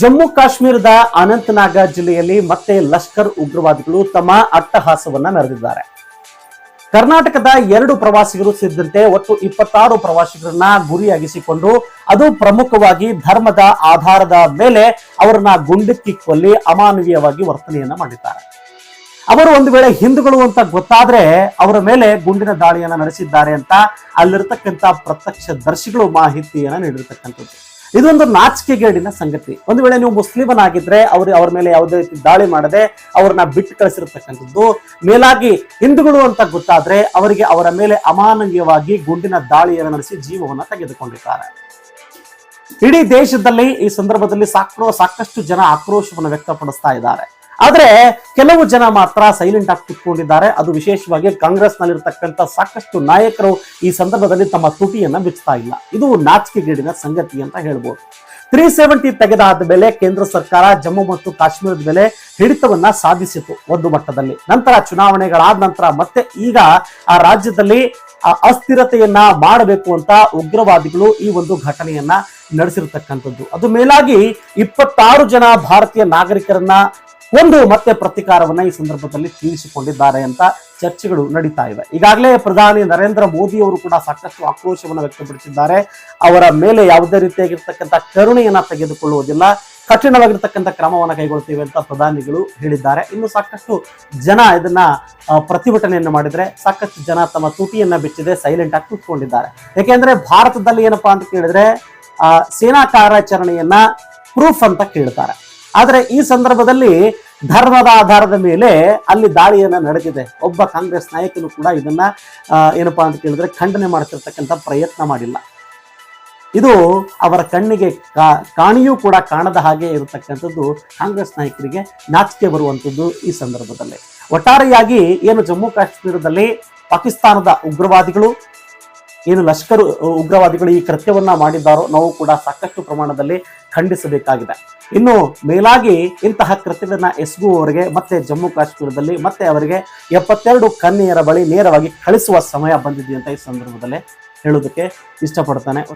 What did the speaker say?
ಜಮ್ಮು ಕಾಶ್ಮೀರದ ಅನಂತನಾಗ ಜಿಲ್ಲೆಯಲ್ಲಿ ಮತ್ತೆ ಲಷ್ಕರ್ ಉಗ್ರವಾದಿಗಳು ತಮ್ಮ ಅಟ್ಟಹಾಸವನ್ನ ಮೆರೆದಿದ್ದಾರೆ. ಕರ್ನಾಟಕದ ಎರಡು ಪ್ರವಾಸಿಗರು ಸೇರಿದಂತೆ ಒಟ್ಟು ಇಪ್ಪತ್ತಾರು ಪ್ರವಾಸಿಗರನ್ನ ಗುರಿಯಾಗಿಸಿಕೊಂಡು ಅದು ಪ್ರಮುಖವಾಗಿ ಧರ್ಮದ ಆಧಾರದ ಮೇಲೆ ಅವರನ್ನ ಗುಂಡಿಕ್ಕಿಕ್ವಲ್ಲಿ ಅಮಾನವೀಯವಾಗಿ ವರ್ತನೆಯನ್ನ ಮಾಡಿದ್ದಾರೆ. ಅವರು ಒಂದು ವೇಳೆ ಹಿಂದೂಗಳು ಅಂತ ಗೊತ್ತಾದ್ರೆ ಅವರ ಮೇಲೆ ಗುಂಡಿನ ದಾಳಿಯನ್ನ ನಡೆಸಿದ್ದಾರೆ ಅಂತ ಅಲ್ಲಿರ್ತಕ್ಕಂಥ ಪ್ರತ್ಯಕ್ಷ ದರ್ಶಿಗಳು ಮಾಹಿತಿಯನ್ನ ನೀಡಿರ್ತಕ್ಕಂಥದ್ದು. ಇದೊಂದು ನಾಚಿಕೆಗೇಡಿನ ಸಂಗತಿ. ಒಂದು ವೇಳೆ ನೀವು ಮುಸ್ಲಿಮನ್ ಆಗಿದ್ರೆ ಅವ್ರ ಮೇಲೆ ಯಾವುದೇ ರೀತಿ ದಾಳಿ ಮಾಡದೆ ಅವ್ರನ್ನ ಬಿಟ್ಟು ಕಳಿಸಿರ್ತಕ್ಕಂಥದ್ದು. ಮೇಲಾಗಿ ಹಿಂದೂಗಳು ಅಂತ ಗೊತ್ತಾದ್ರೆ ಅವರಿಗೆ ಅವರ ಮೇಲೆ ಅಮಾನವೀಯವಾಗಿ ಗುಂಡಿನ ದಾಳಿಯನ್ನು ನಡೆಸಿ ಜೀವವನ್ನ ತೆಗೆದುಕೊಂಡಿದ್ದಾರೆ. ಇಡೀ ದೇಶದಲ್ಲಿ ಈ ಸಂದರ್ಭದಲ್ಲಿ ಸಾಕ್ರೋ ಸಾಕಷ್ಟು ಜನ ಆಕ್ರೋಶವನ್ನು ವ್ಯಕ್ತಪಡಿಸ್ತಾ ಇದ್ದಾರೆ. ಆದ್ರೆ ಕೆಲವು ಜನ ಮಾತ್ರ ಸೈಲೆಂಟ್ ಆಗಿ ಕುತ್ಕೊಂಡಿದ್ದಾರೆ. ಅದು ವಿಶೇಷವಾಗಿ ಕಾಂಗ್ರೆಸ್ ನಲ್ಲಿರ್ತಕ್ಕಂಥ ಸಾಕಷ್ಟು ನಾಯಕರು ಈ ಸಂದರ್ಭದಲ್ಲಿ ತಮ್ಮ ತುಟಿಯನ್ನ ಬಿಚ್ಚುತ್ತಾ ಇಲ್ಲ. ಇದು ನಾಚಿಕೆಗೇಡಿನ ಸಂಗತಿ ಅಂತ ಹೇಳ್ಬೋದು. ತ್ರೀ ಸೆವೆಂಟಿ ತೆಗೆದಾದ ಮೇಲೆ ಕೇಂದ್ರ ಸರ್ಕಾರ ಜಮ್ಮು ಮತ್ತು ಕಾಶ್ಮೀರದ ಮೇಲೆ ಹಿಡಿತವನ್ನ ಸಾಧಿಸಿತು ಒಂದು ಮಟ್ಟದಲ್ಲಿ. ನಂತರ ಚುನಾವಣೆಗಳಾದ ನಂತರ ಮತ್ತೆ ಈಗ ಆ ರಾಜ್ಯದಲ್ಲಿ ಅಸ್ಥಿರತೆಯನ್ನ ಮಾಡಬೇಕು ಅಂತ ಉಗ್ರವಾದಿಗಳು ಈ ಒಂದು ಘಟನೆಯನ್ನ ನಡೆಸಿರ್ತಕ್ಕಂಥದ್ದು. ಅದು ಮೇಲಾಗಿ ಇಪ್ಪತ್ತಾರು ಜನ ಭಾರತೀಯ ನಾಗರಿಕರನ್ನ ಒಂದು ಮತ್ತೆ ಪ್ರತಿಕಾರವನ್ನ ಈ ಸಂದರ್ಭದಲ್ಲಿ ತೀರಿಸಿಕೊಂಡಿದ್ದಾರೆ ಅಂತ ಚರ್ಚೆಗಳು ನಡೀತಾ ಇವೆ. ಈಗಾಗಲೇ ಪ್ರಧಾನಿ ನರೇಂದ್ರ ಮೋದಿ ಅವರು ಕೂಡ ಸಾಕಷ್ಟು ಆಕ್ರೋಶವನ್ನು ವ್ಯಕ್ತಪಡಿಸಿದ್ದಾರೆ. ಅವರ ಮೇಲೆ ಯಾವುದೇ ರೀತಿಯಾಗಿರ್ತಕ್ಕಂಥ ಕರುಣೆಯನ್ನ ತೆಗೆದುಕೊಳ್ಳುವುದಿಲ್ಲ. ಕಠಿಣವಾಗಿರ್ತಕ್ಕಂಥ ಕ್ರಮವನ್ನು ಕೈಗೊಳ್ತೀವಿ ಅಂತ ಪ್ರಧಾನಿಗಳು ಹೇಳಿದ್ದಾರೆ. ಇನ್ನು ಸಾಕಷ್ಟು ಜನ ಇದನ್ನ ಪ್ರತಿಭಟನೆಯನ್ನು ಮಾಡಿದ್ರೆ ಸಾಕಷ್ಟು ಜನ ತಮ್ಮ ತುಟಿಯನ್ನ ಬಿಚ್ಚಿದೆ ಸೈಲೆಂಟ್ ಆಗಿ ಕೂತ್ಕೊಂಡಿದ್ದಾರೆ. ಯಾಕೆಂದ್ರೆ ಭಾರತದಲ್ಲಿ ಏನಪ್ಪಾ ಅಂತ ಕೇಳಿದ್ರೆ ಸೇನಾ ಕಾರ್ಯಾಚರಣೆಯನ್ನ ಪ್ರೂಫ್ ಅಂತ ಕೇಳ್ತಾರೆ. ಆದ್ರೆ ಈ ಸಂದರ್ಭದಲ್ಲಿ ಧರ್ಮದ ಆಧಾರದ ಮೇಲೆ ಅಲ್ಲಿ ದಾಳಿಯನ್ನ ನಡೆದಿದೆ. ಒಬ್ಬ ಕಾಂಗ್ರೆಸ್ ನಾಯಕನು ಕೂಡ ಇದನ್ನ ಏನಪ್ಪ ಅಂತ ಕೇಳಿದ್ರೆ ಖಂಡನೆ ಮಾಡ್ತಿರ್ತಕ್ಕಂಥ ಪ್ರಯತ್ನ ಮಾಡಿಲ್ಲ. ಇದು ಅವರ ಕಣ್ಣಿಗೆ ಕಾಣಿಯೂ ಕೂಡ ಕಾಣದ ಹಾಗೆ ಇರತಕ್ಕಂಥದ್ದು ಕಾಂಗ್ರೆಸ್ ನಾಯಕರಿಗೆ ನಾಚಿಕೆ ಬರುವಂಥದ್ದು ಈ ಸಂದರ್ಭದಲ್ಲಿ. ಒಟ್ಟಾರೆಯಾಗಿ ಏನು ಜಮ್ಮು ಕಾಶ್ಮೀರದಲ್ಲಿ ಪಾಕಿಸ್ತಾನದ ಉಗ್ರವಾದಿಗಳು, ಏನು ಲಷ್ಕರ್, ಉಗ್ರವಾದಿಗಳು ಈ ಕೃತ್ಯವನ್ನ ಮಾಡಿದ್ದಾರೋ ನಾವು ಕೂಡ ಸಾಕಷ್ಟು ಪ್ರಮಾಣದಲ್ಲಿ ಖಂಡಿಸಬೇಕಾಗಿದೆ. ಇನ್ನು ಮೇಲಾಗಿ ಇಂತಹ ಕೃತ್ಯಗಳನ್ನ ಎಸಗುವವರಿಗೆ ಮತ್ತೆ ಜಮ್ಮು ಕಾಶ್ಮೀರದಲ್ಲಿ, ಮತ್ತೆ ಅವರಿಗೆ ಎಪ್ಪತ್ತೆರಡು ಕನ್ಯೆಯರ ಬಳಿ ನೇರವಾಗಿ ಕಳಿಸುವ ಸಮಯ ಬಂದಿದೆ ಅಂತ ಈ ಸಂದರ್ಭದಲ್ಲಿ ಹೇಳೋದಕ್ಕೆ ಇಷ್ಟಪಡ್ತಾನೆ.